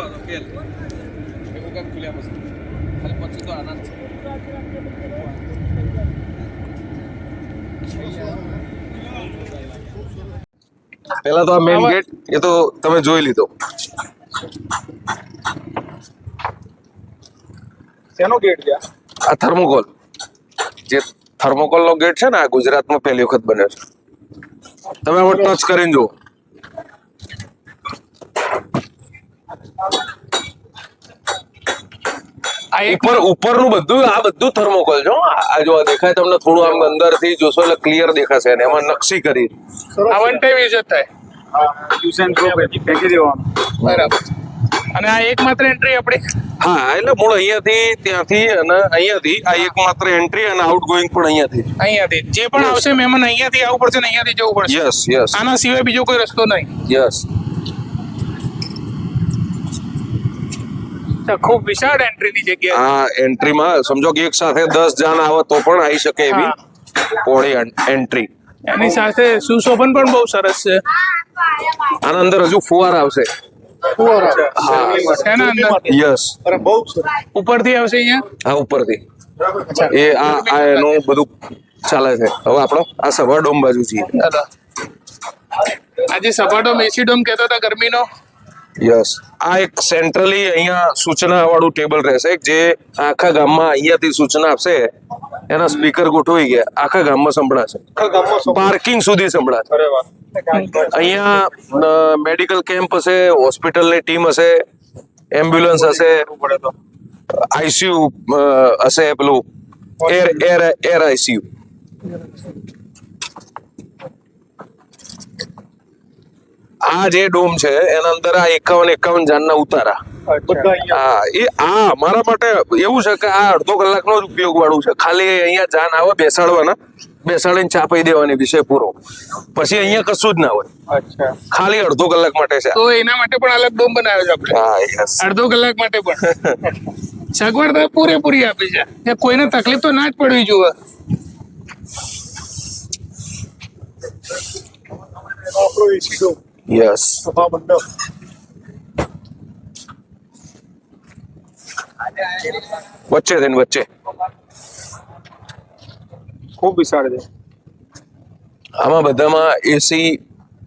આ પૂરો હતો ફેલ એ વખત ખુલ્યા પછી ખાલી પછી તો આનંદ છે પહેલા તો આ મેઇન ગેટ એ તો તમે જોઈ લીધો. શેનો ગેટ છે આ? થર્મોકોલ જે થર્મોકોલ નો ગેટ છે ને આ ગુજરાતમાં પહેલી વખત બન્યો છે. તમે આમાં ટચ કરીને જુઓ. આ એક ઉપર ઉપરનું બધું આ બધું થર્મોકોલ જો આ જો દેખાય તમને થોડું આમ અંદરથી જોશો એટલે ક્લિયર દેખાશે અને એમાં નકશી કરી. આ વન ટાઈમ યુઝ થાય. યુસેન એન્ડ ફેંકી દેવાનું. બરાબર. અને આ એકમાત્ર એન્ટ્રી આપણી. હા એટલે મૂળ અહીંયાથી ત્યાંથી અને અહીંયાથી આ એકમાત્ર એન્ટ્રી અને આઉટ ગોઈંગ પણ અહીંયાથી. અહીંયાથી. જે પણ આવશે મહેમાન અહીંયાથી આવવું પડશે ને અહીંયાથી જવું પડશે. યસ યસ આના સિવાય બીજો કોઈ રસ્તો નહીં. યસ ખૂબ વિશાળ એન્ટ્રીની જગ્યા આ એન્ટ્રીમાં સમજો કે એક સાથે દસ જણ આવે તો પણ આવી શકે એવી પોળી એન્ટ્રી એની સાથે સુશોભન પણ બહુ સરસ છે. આના અંદર હજુ ફુવાર આવશે. હા. એના યસ. અરે બહુ ઉપરથી આવશે અહીંયા? આ ઉપરથી. એ આ આ એનું બધું ચાલે છે. હવે આપણો આ સભા ડોમ બાજુ છીએ. આજે મેસી ડોમ કહેતા હતા ગરમીનો. યસ આ એક સેન્ટ્રલી અહીંયા સૂચના વાળું ટેબલ રહેશે જે આખા ગામમાં અહીંયાથી સૂચના આપશે એના સ્પીકર ગોઠવાઈ ગયા આખા ગામમાં સંભળાશે. આખા ગામમાં સૌ- પાર્કિંગ સુધી સંભળાશે. અહીંયા મેડિકલ કેમ્પ હશે હોસ્પિટલની ટીમ હશે એમ્બ્યુલન્સ હશે આઈસીયુ હશે પેલું એર એર એર આઈસીયુ આ જે ડોમ છે એના અંદર આ એકાવન એકાવન જાનના ઉતારા. બધા હા એ આ મારા માટે એવું છે કે આ અડધો કલાકનો જ ઉપયોગ વાળું છે. ખાલી અહીંયા જાન આવે બેસાડવાના. બેસાડીને ચા પી દેવાની વિષય પૂરો. પછી અહીંયા કશું જ ના હોય. અચ્છા. ખાલી અડધો કલાક માટે છે તો એના માટે પણ અલગ ડોમ બનાવ્યો છે આપણે. હા યસ અડધો કલાક માટે પણ. સગવડતા પૂરેપૂરી આપી છે. કે કોઈને તકલીફ તો ના જ પડવી જોઈએ આપણો એસી ડોમ. યસ સભા મંડપ વચ્ચે થઈને વચ્ચે. ખૂબ વિશાળ છે. આમાં બધામાં એસી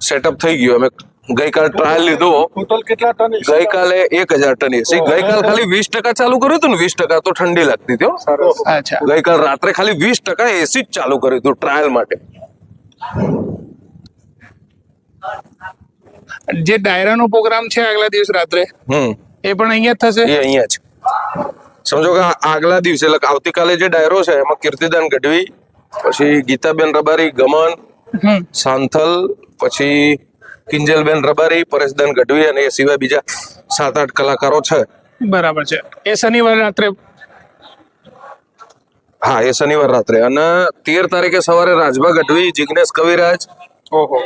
સેટઅપ થઈ ગયું. અમે ગઈકાલ ટ્રાયલ લીધો. ટોટલ કેટલા ટન ગઈકાલે એક હજાર ટન એસી ગઈકાલ ખાલી વીસ ટકા ચાલુ કર્યું હતું ને? વીસ ટકા તો ઠંડી લાગતી હતી ગઈકાલ રાત્રે ખાલી વીસ ટકા એસી જ ચાલુ કર્યું હતું ટ્રાયલ માટે. જે ડાયરાનો પ્રોગ્રામ છે આગલા દિવસ રાત્રે એ પણ અહીંયા થશે? એ અહીંયા જ. સમજો કે આગલા દિવસે એટલે આવતીકાલે જે ડાયરો છે એમાં કીર્તિદાન ગઢવી પછી ગીતાબેન રબારી ગમન સાંથલ પછી કિંજલબેન રબારી પરેશદાન ગઢવી અને એ સિવાય બીજા સાત આઠ કલાકારો છે. બરાબર છે. એ શનિવાર રાત્રે? હા એ શનિવાર રાત્રે. અને તેર તારીખે સવારે રાજભા ગઢવી જિગ્નેશ કવિરાજ ઓહો.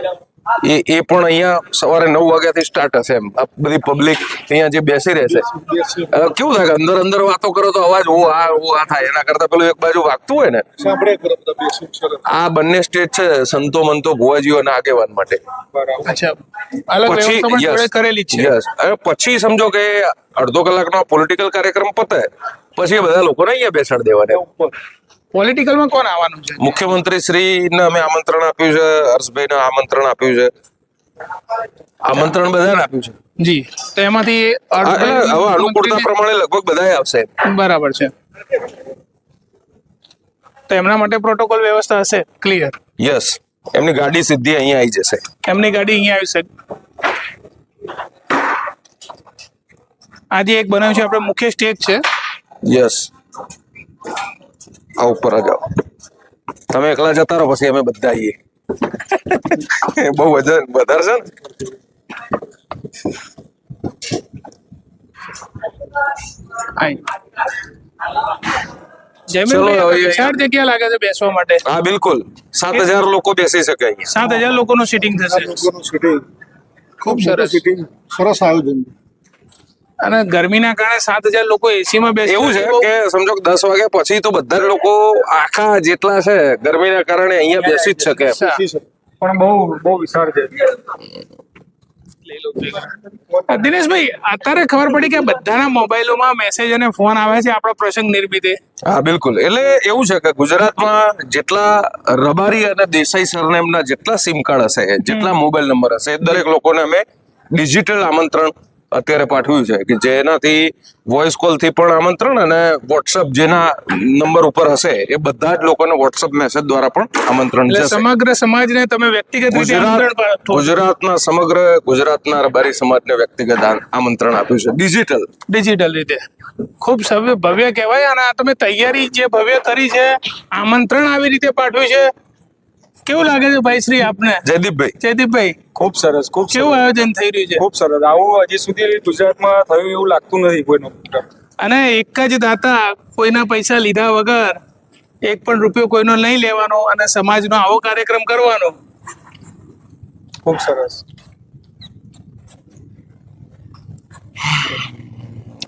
એ એ પણ અહીંયા સવારે નવ વાગ્યાથી સ્ટાર્ટ હશે એમ. આ બધી પબ્લિક અહીંયા જે બેસી રહેશે. કેવું થાય અંદર અંદર વાતો કરો તો અવાજ હું આ હું આ થાય. એના કરતા પેલું એક બાજુ વાગતું હોય ને આ બંને સ્ટેજ છે સંતો મંતો ભુવાજીઓ અને આગેવાન માટે. બરાબર. અચ્છા અલગ પછી વ્યવસ્થા પણ yes, જોડે કરેલી છે? પછી સમજો કે અડધો કલાકનો પોલિટિકલ કાર્યક્રમ પતે પછી બધા લોકોને અહીંયા બેસાડી દેવાના પોલિટિકલમાં કોણ આવવાનું છે? મુખ્યમંત્રી શ્રીને અમે આમંત્રણ આપ્યું છે હર્ષભાઈને આમંત્રણ આપ્યું છે. આમંત્રણ બધાને આપ્યું છે. જી તો એમાંથી હવે અનુકૂળતા પ્રમાણે લગભગ બધાએ આવશે. બરાબર છે. તો એમના માટે પ્રોટોકોલ વ્યવસ્થા હશે? ક્લિયર યસ એમની ગાડી સીધી અહીંયા આવી જશે. એમની ગાડી અહીંયા આવી છે. આજે એક બનાવ્યું છે આપણે મુખ્ય સ્ટેજ છે. યસ આ ઉપર જ આવો તમે એકલા જતા રહો પછી અમે બધા આવીએ બહુ વજન વધારે છે ને આય. જમીન ચલો, ભાઈ, હવે- વિશાળ જગ્યા લાગે છે બેસવા માટે હા બિલકુલ સાત હજાર લોકો બેસી શકે અહીંયા સાત હજાર લોકોનું સીટિંગ થશે લોકોનું સીટિંગ ખૂબ સરસ સીટિંગ સરસ આયોજન અને ગરમીના કારણે સાત હજાર લોકો એસીમાં બેસે. એવું છે કે સમજો દસ વાગ્યા પછી તો બધા લોકો આખા જેટલા છે ગરમીના કારણે અહીંયા બેસી જ શકે. પણ બહુ બહુ વિશાળ છે. દિનેશભાઈ અત્યારે ખબર પડી કે બધાના મોબાઈલોમાં મેસેજ અને ફોન આવે છે આપણો પ્રસંગ નિર્મિતે હા બિલકુલ. એટલે એવું છે કે ગુજરાતમાં જેટલા રબારી અને દેસાઈ સરનેમના જેટલા સિમ કાર્ડ હશે જેટલા મોબાઈલ નંબર હશે દરેક લોકોને અમે ડિજિટલ આમંત્રણ અત્યારે પાઠવ્યું છે કે જેનાથી વોઇસ કોલથી પણ આમંત્રણ અને વોટ્સઅપ જેના નંબર ઉપર હશે એ બધા જ લોકોને વોટ્સઅપ મેસેજ દ્વારા પણ આમંત્રણ છે સમગ્ર સમાજને તમે વ્યક્તિગત રીતે ગુજરાત ગુજરાતના સમગ્ર ગુજરાતના રબારી સમાજને વ્યક્તિગત આમંત્રણ આપ્યું છે. ડિજિટલ ડિજિટલ રીતે. ખૂબ સભ્ય ભવ્ય કહેવાય અને તમે તૈયારી જે ભવ્ય કરી છે આમંત્રણ આવી રીતે પાઠવ્યું છે. કેવું લાગે છે ભાઈ શ્રી આપને? જયદીપભાઈ. જયદીપભાઈ ખૂબ સરસ ખૂબ કેવું આયોજન થઈ રહ્યું છે? ખૂબ સરસ. આવું હજી સુધી ગુજરાતમાં થયું એવું લાગતું નથી કોઈનો. અને એક જ દાતા કોઈના પૈસા લીધા વગર એક પણ રૂપિયો કોઈનો નહીં લેવાનો અને સમાજનો આવો કાર્યક્રમ કરવાનો. ખૂબ સરસ.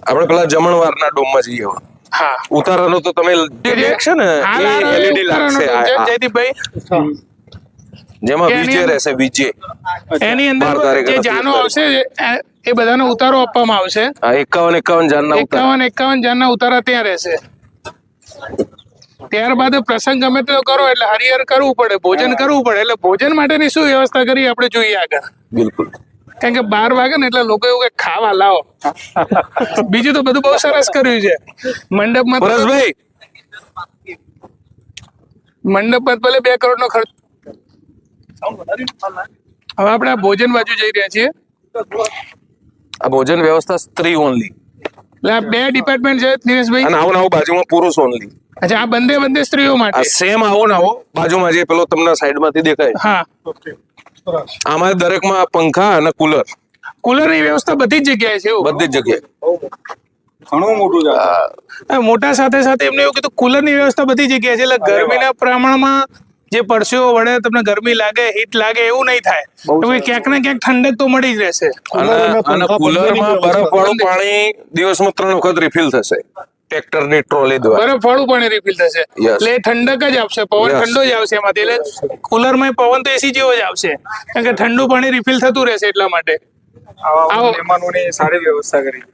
આપણે પેલા જમણવારના ડોમમાં જઈએ હવે. હા. ઉતારાનો તો તમે જે છે ને હાલ એ હાલ લાગશે. જયદીપભાઈ. જેમાં વિજય રહેશે વિજય. એની અંદર જે જાનો આવશે એ- બધાનો ઉતારો આપવામાં આવશે. એકાવન એકાવન જાનના એકાવન એકાવન જાનના ઉતારા ત્યાં રહેશે. ત્યારબાદ પ્રસંગ ગમે તે કરો એટલે હરિહર કરવું પડે ભોજન કરવું પડે એટલે ભોજન માટેની શું વ્યવસ્થા કરી આપણે જોઈએ આગળ. બિલકુલ. કારણ કે બાર વાગે ને એટલે લોકો એવું કે ખાવા લાવો. બીજું તો બધું બહુ સરસ કર્યું છે. મંડપમાં પરેશભાઈ. મંડપમાં ભલે બે કરોડ નો ખર્ચ હવે આપણે આ ભોજન બાજુ જઈ રહ્યા છીએ. આ ભોજન વ્યવસ્થા સ્ત્રી ઓનલી એટલે આ બે ડિપાર્ટમેન્ટ છે દિનેશભાઈ. અને આવો ને આવો બાજુમાં પુરુષ ઓનલી અચ્છા આ બંને બંને સ્ત્રીઓ આ માટે સેમ આવો ને આવો બાજુમાં જે પેલો તમને સાઈડમાંથી દેખાય. હા. ઓકે આમાં દરેકમાં પંખા અને કુલર કુલરની વ્યવસ્થા બધી જ જગ્યાએ છે બધી જ જગ્યાએ. ઘણું મોટું મોટા સાથે સાથે એમને એવું કીધું કુલરની વ્યવસ્થા બધી જગ્યાએ છે એટલે ગરમીના પ્રમાણમાં જે પરસેવો વડે તમને ગરમી લાગે હીટ લાગે એવું નહીં થાય. ક્યાંક ને ક્યાંક ઠંડક તો મળી જ રહેશે. અને કુલરમાં બરફ વાળું પાણી દિવસમાં ત્રણ વખત રિફિલ થશે. ટ્રેક્ટરની ટ્રોલી દ્વારા. બરફ વાળું પાણી રિફિલ થશે. એટલે ઠંડક જ આપશે પવન. ઠંડો જ આવશે એમાંથી. એટલે કુલરમાં પવન તો એસી જેવો જ આવશે. કારણ કે ઠંડુ પાણી રિફિલ થતું રહેશે એટલા માટે. મહેમાનોની સારી વ્યવસ્થા કરી.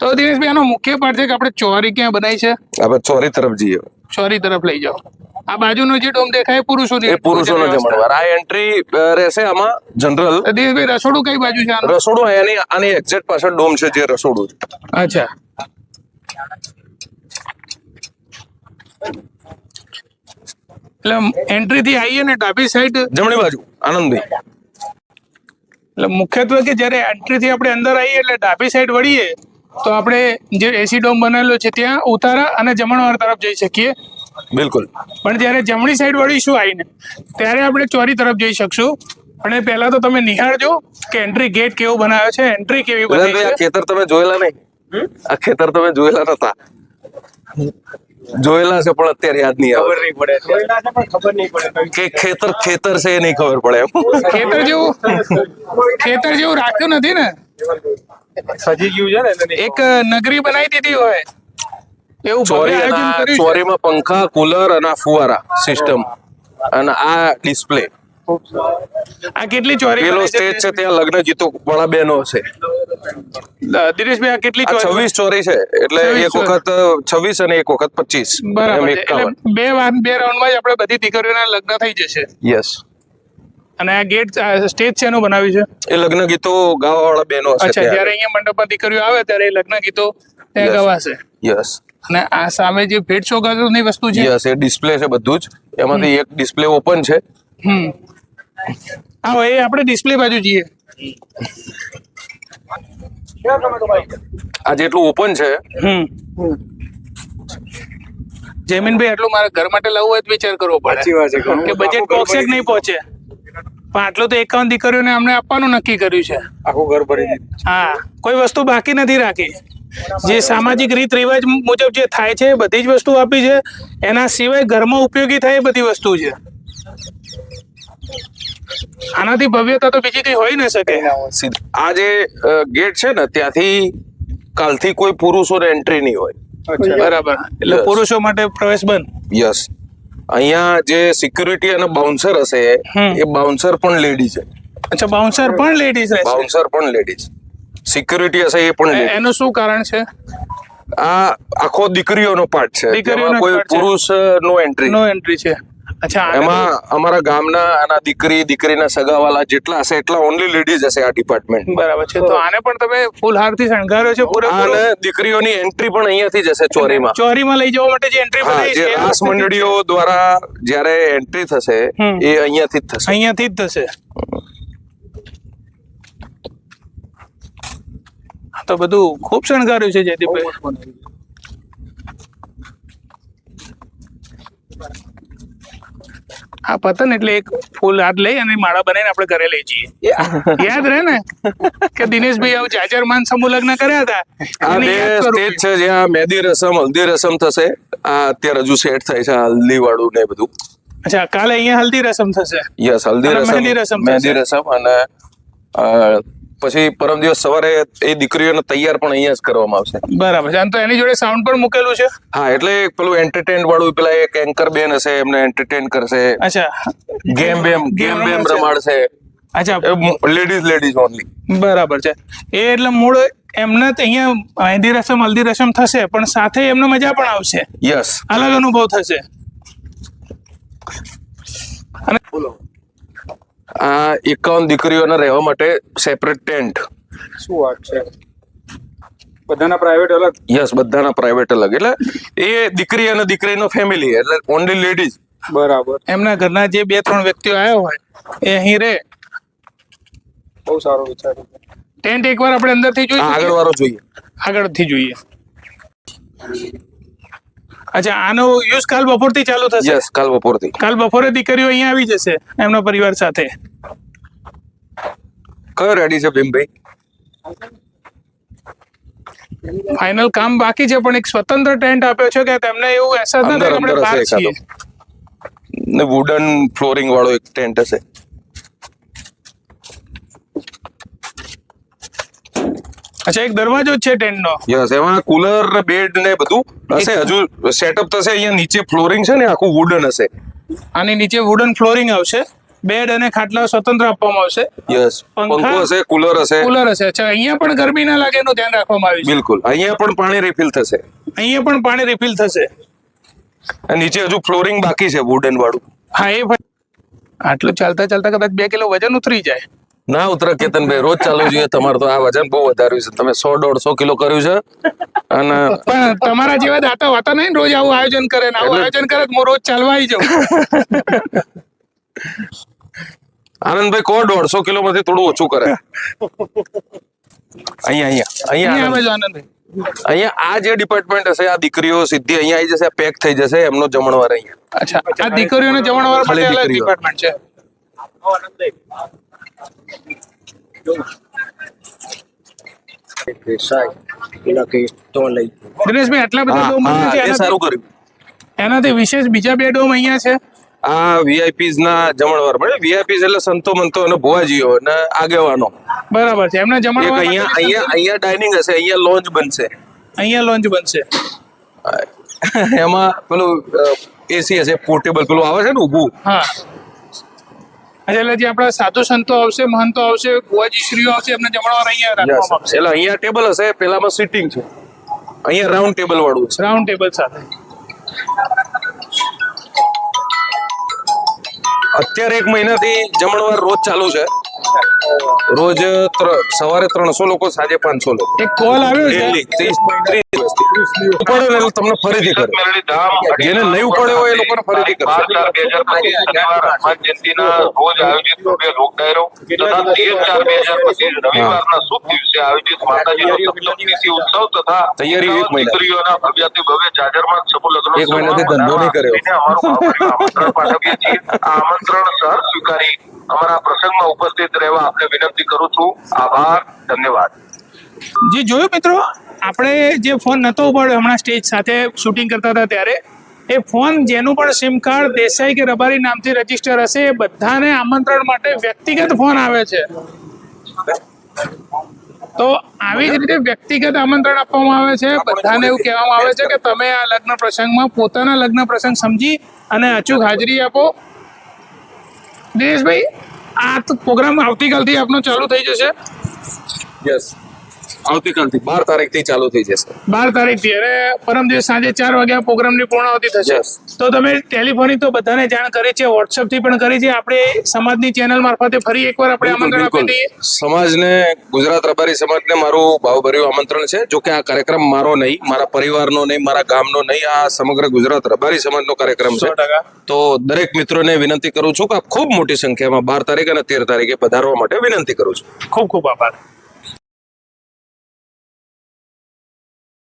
તો દિનેશભાઈ આનો મુખ્ય પાઠ છે કે આપણે ચોરી ક્યાં બનાવી છે? આપણે ચોરી તરફ જઈએ. ચોરી તરફ લઈ જાઓ. આ બાજુનો જે ડોમ દેખાય પુરુષોની પુરુષોનો. જમણવાર આ એન્ટ્રી રહેશે આમાં જનરલ દિનેશભાઈ રસોડું કઈ બાજુ છે રસોડું એની આની એક્ઝેક્ટ પાછળ ડોમ છે જે રસોડું છે. અચ્છા. એટલે એન્ટ્રી થી આવીએ ને ડાબી સાઈડ જમણી બાજુ આનંદભાઈ એટલે મુખ્યત્વે કે જ્યારે એન્ટ્રી થી આપણે અંદર આવીએ એટલે ડાબી સાઈડ વળીએ તો આપણે જે એસી ડોમ બનાવેલો છે ત્યાં ઉતારા અને જમણવાર તરફ જઈ શકીએ. બિલકુલ. પણ જ્યારે જમણી સાઈડ વળીશું આવીને ત્યારે આપણે ચોરી તરફ જઈ શકશું. અને પહેલા તો તમે નિહાળજો કે એન્ટ્રી ગેટ કેવો બનાવ્યો છે એન્ટ્રી કેવી બનાવી છે. ખેતર તમે જોયેલા નહીં. આ ખેતર તમે જોયેલા નતા. જોયેલા છે પણ અત્યારે યાદ નહીં ખબર નહીં પડે ખબર નહીં પડે કે ખેતર ખેતર છે એ નહીં ખબર પડે ખેતર જેવું ખેતર જેવું રાખ્યું નથી ને? સજી ગયું છે ને એક નગરી બનાવી દીધી હોય. એવું ચોરી ચોરીમાં પંખા કુલર અને ફુવારા સિસ્ટમ. અને આ ડિસ્પ્લે. આ કેટલી ચોરી પેલો છે? સ્ટેજ છે ત્યાં લગ્ન ગીતો વાળા બેનો છે. દિનેશભાઈ આ કેટલી ચોરી? છવ્વીસ ચોરી છે એટલે એક વખત છવ્વીસ અને એક વખત પચીસ. બરાબર બે વાન બે રાઉન્ડમાં જ આપણે બધી દીકરીઓના લગ્ન થઈ જશે. યસ. અને આ ગેટ સ્ટેજ છે એનું બનાવ્યું છે? એ લગ્ન ગીતો ગાવા વાળા બહેનો છે અચ્છા જ્યારે અહીંયા મંડપમાં દીકરીઓ આવે ત્યારે એ લગ્ન ગીતો ત્યાં Yes. ગવાશે. યસ અને આ સામે જે ભેટ સોગાદની વસ્તુ છે? યસ એ ડિસ્પ્લે છે બધું જ. એમાંથી એક ડિસ્પ્લે ઓપન છે. હમ. આવો એ આપણે ડિસ્પ્લે બાજુ જઈએ. આ જેટલું ઓપન છે. હમ. જમીનભાઈ આટલું મારા ઘર માટે લાવવું હોય તો વિચાર કરવો સાચી વાત પડે છે. કે બજેટ બોક્સ જ નહીં પહોંચે. પણ આટલું તો એકાવન દીકરીઓને અમને આપવાનું નક્કી કર્યું છે. આખું ઘર ભરી હા કોઈ વસ્તુ બાકી નથી રાખી. જે સામાજિક રીત રિવાજ મુજબ જે થાય છે બધી જ વસ્તુ આપી છે. એના સિવાય ઘરમાં ઉપયોગી થાય એ બધી વસ્તુ છે. આનાથી ભવ્યતા તો બીજી કઈ હોઈ ન શકે. આ જે ગેટ છે ને ત્યાંથી કાલથી કોઈ પુરુષોને એન્ટ્રી નહીં હોય. બરાબર. એટલે પુરુષો માટે પ્રવેશ બંધ. યસ અહીંયા જે સિક્યુરિટી અને બાઉન્સર હશે એ બાઉન્સર પણ લેડી છે. અચ્છા બાઉન્સર પણ લેડીઝ રહેશે બાઉન્સર પણ લેડીઝ સિક્યુરિટી હશે એ પણ એનું શું કારણ છે? આ આખો દીકરીઓનો પાર્ટ છે. દીકરીઓનો કોઈ પુરુષ નો એન્ટ્રી નો એન્ટ્રી છે. અચ્છા એમાં અમારા ગામના આના દીકરી દીકરીના સગાવાલા જેટલા હશે એટલા ઓનલી લેડીઝ હશે આ ડિપાર્ટમેન્ટ બરાબર છે. તો આને પણ તમે ફૂલ હારથી શણગાર્યો છે પૂરો અને દીકરીઓની એન્ટ્રી પણ અહીંયાથી થી જશે ચોરીમાં. ચોરીમાં લઈ જવા માટે જે એન્ટ્રી પણ છે આસ મંડળીઓ દ્વારા જ્યારે એન્ટ્રી થશે. એ અહીંયાથી જ થશે. અહીંયાથી જ થશે. તો બધું ખૂબ શણગાર્યું છે જયદીપભાઈ આ પતન એટલે એક ફૂલ હાથ લઈ અને માળા બનાવીને આપણે ઘરે લઈ જઈએ. યાદ રહે ને? કે દિનેશભાઈ આવું જાજર માન સમૂહ લગ્ન કર્યા હતા. સ્ટેજ છે જ્યાં મહેંદી રસમ હલ્દી રસમ થશે. આ અત્યારે હજુ સેટ થાય છે હલ્દી વાળું ને બધું. અચ્છા કાલે અહીંયા હલ્દી રસમ થશે? યસ હલ્દી રસમ મહેંદી રસમ. મહેંદી રસમ અને પછી પરમ દિવસ સવારે એ દીકરીઓને તૈયાર પણ અહીંયા જ કરવામાં આવશે. બરાબર છે. અને તો એની જોડે સાઉન્ડ પણ મૂકેલું છે? હા એટલે પેલું એન્ટરટેન વાળું પેલા એક એન્કર બેન હશે એમને એન્ટરટેન કરશે. અચ્છા. ગેમ બેમ ગેમ બેમ રમાડશે. અચ્છા. લેડીઝ લેડીઝ ઓનલી બરાબર છે. એ એટલે મૂળ એમને તો અહીંયા મહેંદી રસમ હલ્દી રસમ થશે પણ સાથે એમને મજા પણ આવશે. યસ અલગ અનુભવ થશે. અને આ એકાવન દીકરીઓને રહેવા માટે સેપરેટ ટેન્ટ શું વાત છે? બધાના પ્રાઇવેટ અલગ? યસ બધાના પ્રાઇવેટ અલગ. એટલે એ દીકરી અને દીકરીનો ફેમિલી એટલે ઓનલી લેડીઝ બરાબર. એમના ઘરના જે બે ત્રણ વ્યક્તિઓ આવ્યા હોય એ અહીં રહે. બહુ સારો વિચાર ટેન્ટ એકવાર આપણે અંદરથી જોઈએ આગળ વાળો જોઈએ. આગળથી જોઈએ. અચ્છા આનો યુઝ કાલ બપોરથી ચાલુ થશે? યસ કાલ બપોરથી. કાલ બપોરે દીકરીઓ અહીંયા આવી જશે એમના પરિવાર સાથે? કયો રેડી છે ભીમભાઈ? ફાઇનલ કામ બાકી છે પણ એક સ્વતંત્ર ટેન્ટ આપ્યો છે કે તેમને એવું અહેસાસ ન થાય કે આપણે બહાર છીએ? ને વુડન ફ્લોરિંગ વાળો એક ટેન્ટ હશે. અચ્છા એક દરવાજો છે ટેન્ટ નો યસ એમાં કુલર બેડ ને બધું હશે. હજુ સેટઅપ થશે અહીંયા નીચે ફ્લોરિંગ છે ને આખું વુડન હશે. આની નીચે વુડન ફ્લોરિંગ આવશે. બેડ અને ખાટલા સ્વતંત્ર આપવામાં આવશે. યસ પંખા? હશે કુલર હશે. કુલર હશે. અચ્છા અહીંયા પણ ગરમી ના લાગે એનું ધ્યાન રાખવામાં આવ્યું બિલકુલ. અહીંયા પણ પાણી રિફિલ થશે. અહીંયા પણ પાણી રિફિલ થશે. નીચે હજુ ફ્લોરિંગ બાકી છે વુડન વાળું. હા એ ભાઈ આટલું ચાલતા ચાલતા કદાચ બે કિલો વજન ઉતરી જાય. ના ઉતર કેતનભાઈ રોજ ચાલુ જોઈએ. તમારે તો આ વજન બહુ વધાર્યું છે. તમે સો દોઢસો કિલો કર્યું છે. અને પણ તમારા જેવા દાતા હોતા નહીં રોજ આવું આયોજન કરે ને આવું આયોજન કરે હું રોજ ચાલવા આવી જાઉં. આનંદભાઈ કો દોઢસો કિલો માંથી થોડું ઓછું કરે? અહીંયા અહીંયા અહીંયા અહીંયા આનંદભાઈ. અહીંયા આ જે ડિપાર્ટમેન્ટ હશે આ દીકરીઓ સીધી અહીંયા આવી જશે પેક થઈ જશે એમનો જમણવાર અહીંયા. અચ્છા આ દીકરીઓનો જમણવાર માટે ડિપાર્ટમેન્ટ છે. દિનેશભાઈ આટલા બધા ડોમ હા, છે હા, એ સારું કર્યું. એનાથી વિશેષ બીજા બે ડોમ અહીંયા છે? આ વીઆઈપીઝ ના જમણવાર મળે. વીઆઈપીઝ એટલે સંતો મંતો અને ભુવાજીઓ અને આગેવાનો. બરાબર છે એમના જમણવાર અહીંયા અહીંયા અહીંયા ડાઇનિંગ હશે અહીંયા લોન્જ બનશે. અહીંયા લોન્જ બનશે. એમાં પેલું એસી હશે પોર્ટેબલ પેલું આવે છે ને ઊભું. હા. અચ્છા એટલે જે આપણા સાધુ સંતો આવશે મહંતો આવશે બુવાજી શ્રીઓ આવશે એમને જમણવાર અહીંયા રાખવામાં આવશે. એટલે અહીંયા ટેબલ હશે પેલામાં સીટિંગ છે. અહીંયા રાઉન્ડ ટેબલ વાળું છે. રાઉન્ડ ટેબલ સાથે. અત્યારે એક મહિનાથી જમણવાર રોજ ચાલુ છે. રોજ સવારે ત્રણસો લોકો સાંજે પાંચસો લોકો. એક કોલ આવ્યો છે? ત્રીસ ત્રીસ ને તમને ફરીથી કરે. જેને નહીં ઉપાડ્યો હોય એ લોકોને ફરીથી કરશે બાર ચાર બે હજાર પચીસ શનિવાર હનુમાન જયંતિના રોજ આયોજિત ભવ્ય ડાયરો તથા તેર ચાર બે હજાર પચીસ રવિવારના શુભ દિવસે આયોજિત માતાજીનો સપ્તમીથી ઉત્સવ તથા તૈયારી એક મહિના. દીકરીઓના ભવ્યાતિ ભવ્ય જાજરમાં સમૂહ લગ્ન એક મહિનાથી ધંધો નહીં કર્યો. આમંત્રણ પાઠવીએ છીએ. આ આમંત્રણ સર સ્વીકારી અમારા પ્રસંગમાં ઉપસ્થિત રહેવા આપને વિનંતી કરું છું. આભાર. ધન્યવાદ. જે, જોયું મિત્રો? આપણે જે ફોન નતો ઉપાડ્યો, હમણાં સ્ટેજ સાથે શૂટિંગ કરતા હતા ત્યારે, એ ફોન જેનું પણ સિમ કાર્ડ દેસાઈ કે રબારી નામથી રજિસ્ટર હશે, એ બધાને આમંત્રણ માટે વ્યક્તિગત ફોન આવે છે. તો આવી જ રીતે વ્યક્તિગત આમંત્રણ આપવામાં આવે છે. બધાને એવું કહેવામાં આવે છે કે તમે આ લગ્ન પ્રસંગમાં પોતાના લગ્ન પ્રસંગ સમજી અને અચૂક હાજરી આપો. દિનેશભાઈ આ તો પ્રોગ્રામ આવતીકાલથી આપનો ચાલુ થઈ જશે. યસ આવતીકાલથી બાર તારીખથી ચાલુ થઈ જશે. બાર તારીખથી. અને પરમ દિવસ સાંજે ચાર વાગ્યા પ્રોગ્રામની પૂર્ણાવતી થશે. તો તમે ટેલિફોનિક તો બધાને જાણ કરી છે WhatsApp થી પણ કરી છે. આપણે સમાજની ચેનલ મારફતે ફરી એકવાર આપણે આમંત્રણ આપી દઈએ. સમાજને ગુજરાત રબારી સમાજને મારું ભાવભર્યું આમંત્રણ છે. જો કે આ કાર્યક્રમ મારો નહીં મારા પરિવારનો નહીં મારા ગામનો નહીં આ સમગ્ર ગુજરાત રબારી સમાજનો કાર્યક્રમ છે. તો દરેક મિત્રોને વિનંતી કરું છું કે આપ ખૂબ મોટી સંખ્યામાં બાર તારીખ અને તેર તારીખે પધારવા માટે વિનંતી કરું છું. ખૂબ ખૂબ આભાર.